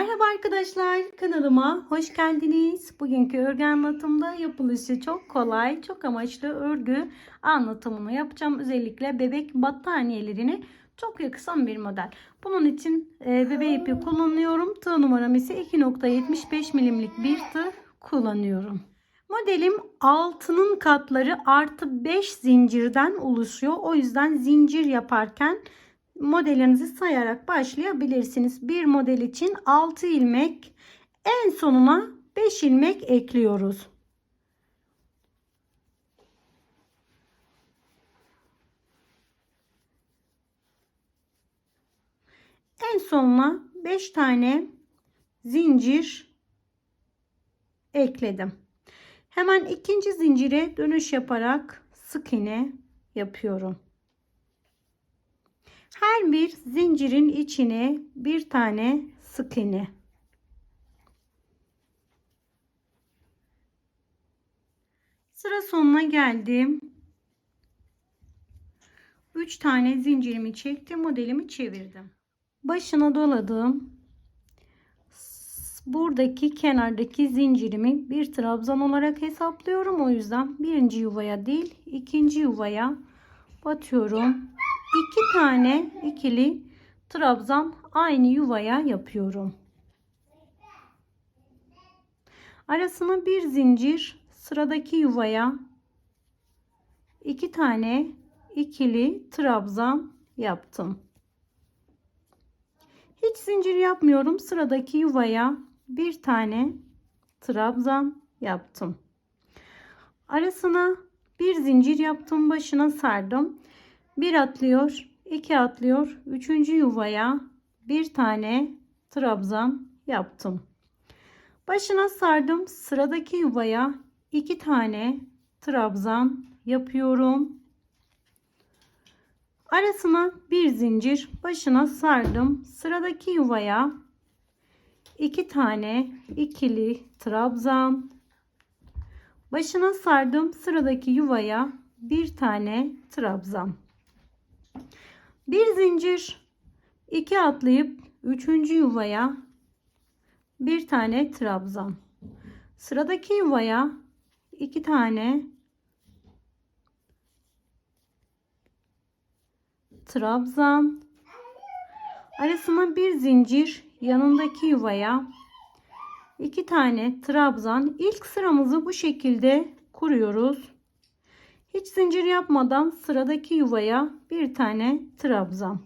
Merhaba arkadaşlar kanalıma hoş geldiniz. Bugünkü örgü anlatımda yapılışı çok kolay, çok amaçlı örgü anlatımını yapacağım. Özellikle bebek battaniyelerini çok yakışan bir model. Bunun için e, bebe ipi kullanıyorum. Tığ numaram ise 2.75 milimlik bir tığ kullanıyorum. Modelim altının katları artı 5 zincirden oluşuyor. O yüzden zincir yaparken modelinizi sayarak başlayabilirsiniz. Bir model için 6 ilmek en sonuna 5 ilmek ekliyoruz. En sonuna 5 tane zincir ekledim. Hemen ikinci zincire dönüş yaparak sık iğne yapıyorum. Her bir zincirin içine bir tane sık iğne. Sıra sonuna geldim. 3 tane zincirimi çektim, modelimi çevirdim. Başına doladım. Buradaki kenardaki zincirimi bir trabzan olarak hesaplıyorum. O yüzden birinci yuvaya değil, ikinci yuvaya batıyorum iki tane ikili trabzan aynı yuvaya yapıyorum. Arasına bir zincir sıradaki yuvaya iki tane ikili trabzan yaptım. Hiç zincir yapmıyorum. Sıradaki yuvaya bir tane trabzan yaptım. Arasına bir zincir yaptım. Başına sardım. Bir atlıyor, iki atlıyor. Üçüncü yuvaya bir tane trabzan yaptım. Başına sardım. Sıradaki yuvaya iki tane trabzan yapıyorum. Arasına bir zincir başına sardım. Sıradaki yuvaya iki tane ikili trabzan. Başına sardım. Sıradaki yuvaya bir tane trabzan. Bir zincir, iki atlayıp üçüncü yuvaya bir tane trabzan. Sıradaki yuvaya iki tane trabzan. Arasına bir zincir, yanındaki yuvaya iki tane trabzan. İlk sıramızı bu şekilde kuruyoruz. Hiç zincir yapmadan sıradaki yuvaya bir tane trabzan.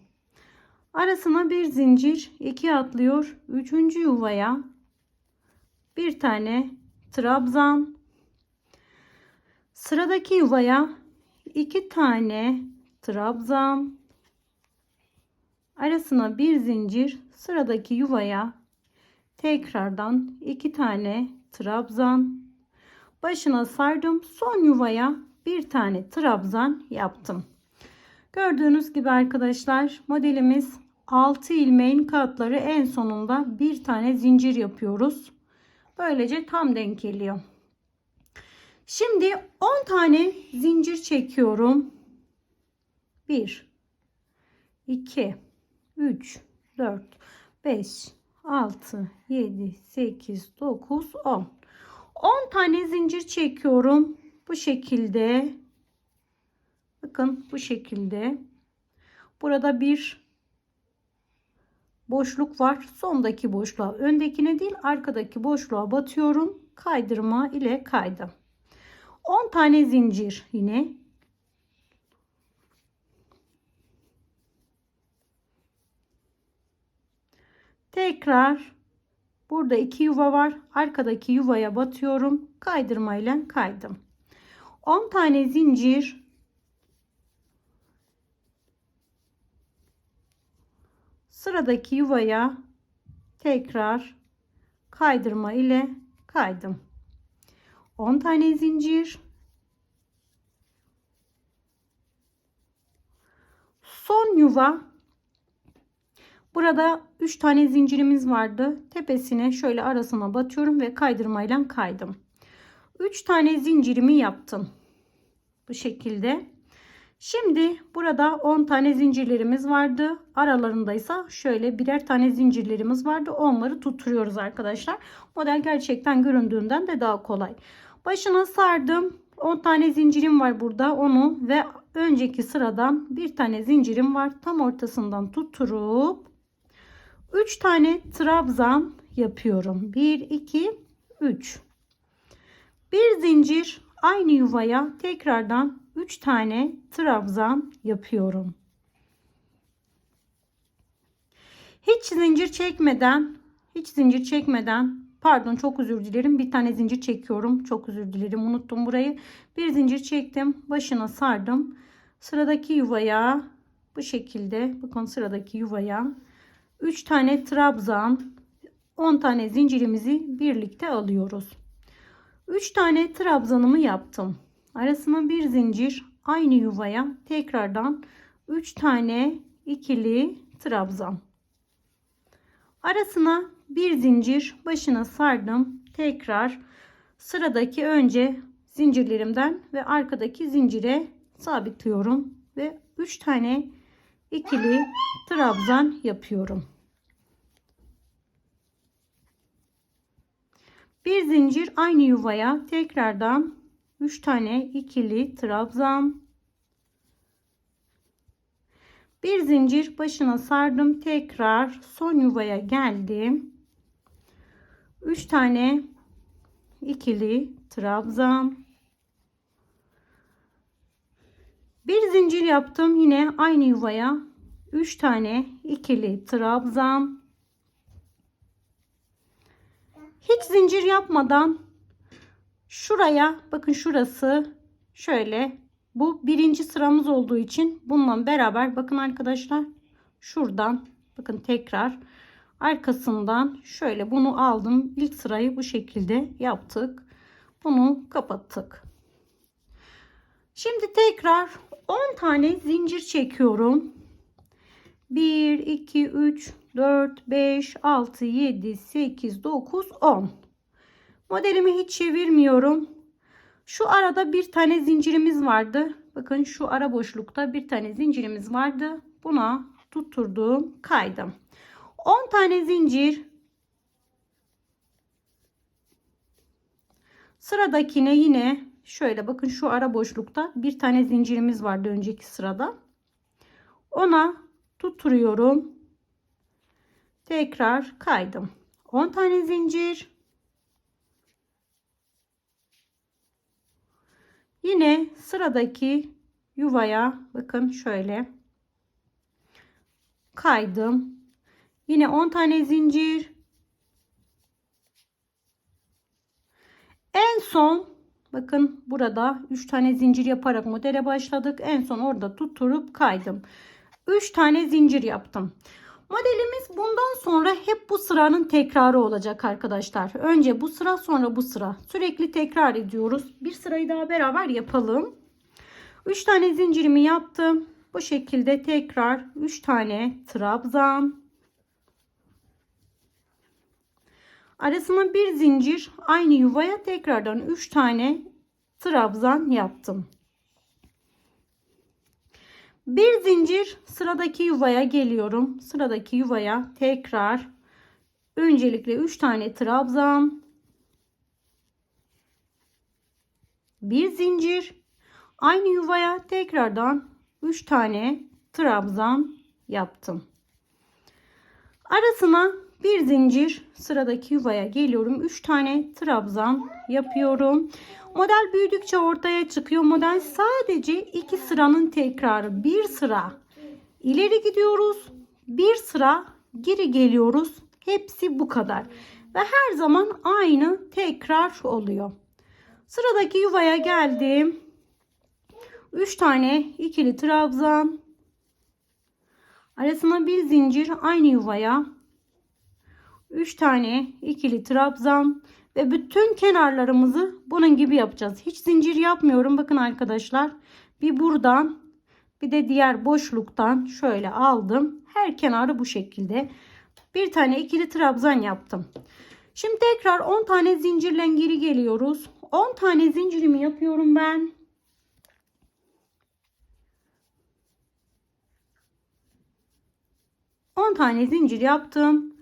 Arasına bir zincir, iki atlıyor. Üçüncü yuvaya bir tane trabzan. Sıradaki yuvaya iki tane trabzan. Arasına bir zincir, sıradaki yuvaya tekrardan iki tane trabzan. Başına sardım. Son yuvaya bir tane trabzan yaptım. Gördüğünüz gibi arkadaşlar modelimiz 6 ilmeğin katları en sonunda bir tane zincir yapıyoruz. Böylece tam denk geliyor. Şimdi 10 tane zincir çekiyorum. 1 2 3 4 5 6 7 8 9 10 10 tane zincir çekiyorum bu şekilde. Bakın bu şekilde. Burada bir boşluk var. Sondaki boşluğa öndekine değil arkadaki boşluğa batıyorum. Kaydırma ile kaydım. 10 tane zincir yine. Tekrar burada iki yuva var. Arkadaki yuvaya batıyorum. Kaydırma ile kaydım 10 tane zincir. Sıradaki yuvaya tekrar kaydırma ile kaydım. 10 tane zincir. Son yuva. Burada 3 tane zincirimiz vardı. Tepesine şöyle arasına batıyorum ve kaydırmayla kaydım 3 tane zincirimi yaptım. Bu şekilde. Şimdi burada 10 tane zincirlerimiz vardı. Aralarındaysa şöyle birer tane zincirlerimiz vardı. Onları tutturuyoruz arkadaşlar. Model gerçekten göründüğünden de daha kolay. Başına sardım. 10 tane zincirim var burada. Onu ve önceki sıradan bir tane zincirim var. Tam ortasından tutturup 3 tane trabzan yapıyorum. 1 2 3. Bir zincir aynı yuvaya tekrardan 3 tane trabzan yapıyorum. Hiç zincir çekmeden, hiç zincir çekmeden, pardon çok özür dilerim. Bir tane zincir çekiyorum. Çok özür dilerim. Unuttum burayı. Bir zincir çektim. Başına sardım. Sıradaki yuvaya bu şekilde bakın sıradaki yuvaya 3 tane trabzan 10 tane zincirimizi birlikte alıyoruz. 3 tane trabzanımı yaptım. Arasına bir zincir aynı yuvaya tekrardan 3 tane ikili trabzan. Arasına bir zincir başına sardım. Tekrar sıradaki önce zincirlerimden ve arkadaki zincire sabitliyorum ve 3 tane ikili trabzan yapıyorum. Bir zincir aynı yuvaya tekrardan 3 tane ikili trabzan. Bir zincir başına sardım. Tekrar son yuvaya geldim. 3 tane ikili trabzan. Bir zincir yaptım. Yine aynı yuvaya 3 tane ikili trabzan. Hiç zincir yapmadan şuraya bakın şurası şöyle. Bu birinci sıramız olduğu için bununla beraber bakın arkadaşlar şuradan bakın tekrar arkasından şöyle bunu aldım. İlk sırayı bu şekilde yaptık. Bunu kapattık. Şimdi tekrar 10 tane zincir çekiyorum. 1 2 3 4 5 6 7 8 9 10 modelimi hiç çevirmiyorum. Şu arada bir tane zincirimiz vardı. Bakın şu ara boşlukta bir tane zincirimiz vardı. Buna tutturdum kaydım. 10 tane zincir. Sıradakine yine şöyle bakın şu ara boşlukta bir tane zincirimiz vardı önceki sırada. Ona tutturuyorum tekrar kaydım. 10 tane zincir. Yine sıradaki yuvaya bakın şöyle. Kaydım. Yine 10 tane zincir. En son bakın burada 3 tane zincir yaparak modele başladık. En son orada tutturup kaydım. 3 tane zincir yaptım Modelimiz bundan sonra hep bu sıranın tekrarı olacak arkadaşlar. Önce bu sıra sonra bu sıra. Sürekli tekrar ediyoruz. Bir sırayı daha beraber yapalım. 3 tane zincirimi yaptım. Bu şekilde tekrar 3 tane trabzan. Arasına bir zincir aynı yuvaya tekrardan 3 tane trabzan yaptım. Bir zincir sıradaki yuvaya geliyorum. Sıradaki yuvaya tekrar öncelikle 3 tane trabzan. Bir zincir aynı yuvaya tekrardan 3 tane trabzan yaptım. Arasına bir zincir sıradaki yuvaya geliyorum. 3 tane trabzan yapıyorum. Model büyüdükçe ortaya çıkıyor. Model sadece iki sıranın tekrarı. Bir sıra ileri gidiyoruz. Bir sıra geri geliyoruz. Hepsi bu kadar. Ve her zaman aynı tekrar oluyor. Sıradaki yuvaya geldim. 3 tane ikili trabzan. Arasına bir zincir aynı yuvaya. 3 tane ikili trabzan ve bütün kenarlarımızı bunun gibi yapacağız. Hiç zincir yapmıyorum. Bakın arkadaşlar. Bir buradan bir de diğer boşluktan şöyle aldım. Her kenarı bu şekilde. Bir tane ikili trabzan yaptım. Şimdi tekrar 10 tane zincirle geri geliyoruz. 10 tane zincirimi yapıyorum ben. tane zincir yaptım.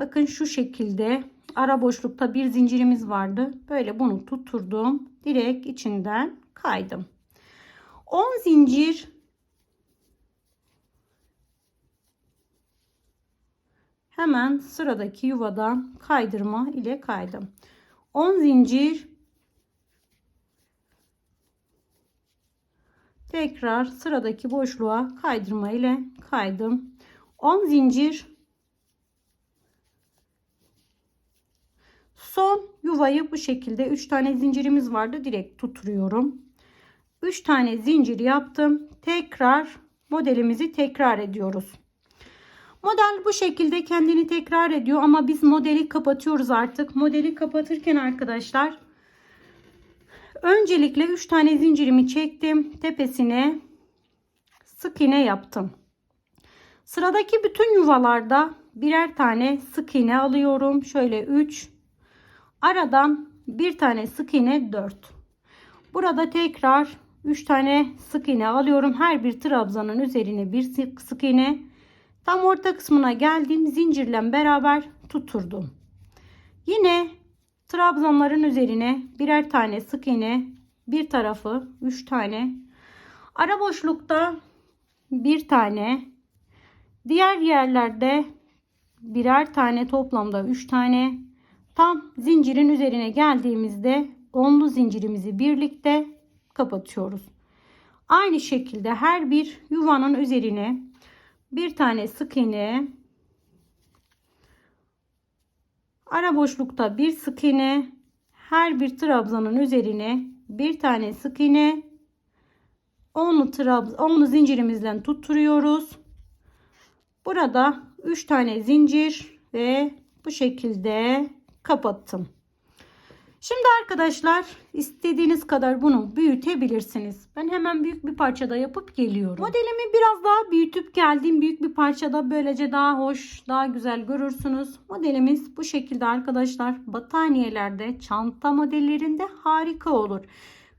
Bakın şu şekilde ara boşlukta bir zincirimiz vardı. Böyle bunu tutturdum. Direkt içinden kaydım. 10 zincir hemen sıradaki yuvadan kaydırma ile kaydım. 10 zincir tekrar sıradaki boşluğa kaydırma ile kaydım. 10 zincir son yuvayı bu şekilde 3 tane zincirimiz vardı direkt tutturuyorum. 3 tane zincir yaptım. Tekrar modelimizi tekrar ediyoruz. Model bu şekilde kendini tekrar ediyor ama biz modeli kapatıyoruz artık. Modeli kapatırken arkadaşlar öncelikle 3 tane zincirimi çektim. Tepesine sık iğne yaptım. Sıradaki bütün yuvalarda birer tane sık iğne alıyorum. Şöyle 3. Aradan bir tane sık iğne 4. Burada tekrar 3 tane sık iğne alıyorum. Her bir trabzanın üzerine bir sık, sık iğne. Tam orta kısmına geldim. Zincirle beraber tuturdum. Yine trabzanların üzerine birer tane sık iğne. Bir tarafı 3 tane. Ara boşlukta bir tane Diğer yerlerde birer tane toplamda 3 tane tam zincirin üzerine geldiğimizde onlu zincirimizi birlikte kapatıyoruz. Aynı şekilde her bir yuvanın üzerine bir tane sık iğne ara boşlukta bir sık iğne her bir trabzanın üzerine bir tane sık iğne onlu trabzan onlu zincirimizle tutturuyoruz. Burada 3 tane zincir ve bu şekilde kapattım. Şimdi arkadaşlar istediğiniz kadar bunu büyütebilirsiniz. Ben hemen büyük bir parçada yapıp geliyorum. Modelimi biraz daha büyütüp geldim. Büyük bir parçada böylece daha hoş, daha güzel görürsünüz. Modelimiz bu şekilde arkadaşlar. Battaniyelerde, çanta modellerinde harika olur.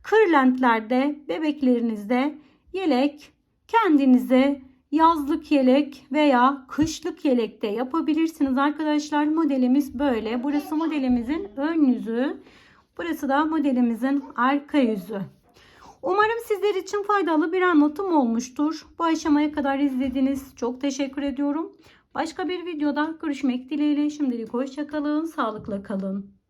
Kırlentlerde, bebeklerinizde yelek kendinize yazlık yelek veya kışlık yelek de yapabilirsiniz arkadaşlar. Modelimiz böyle. Burası modelimizin ön yüzü. Burası da modelimizin arka yüzü. Umarım sizler için faydalı bir anlatım olmuştur. Bu aşamaya kadar izlediğiniz çok teşekkür ediyorum. Başka bir videoda görüşmek dileğiyle. Şimdilik hoşçakalın. Sağlıkla kalın.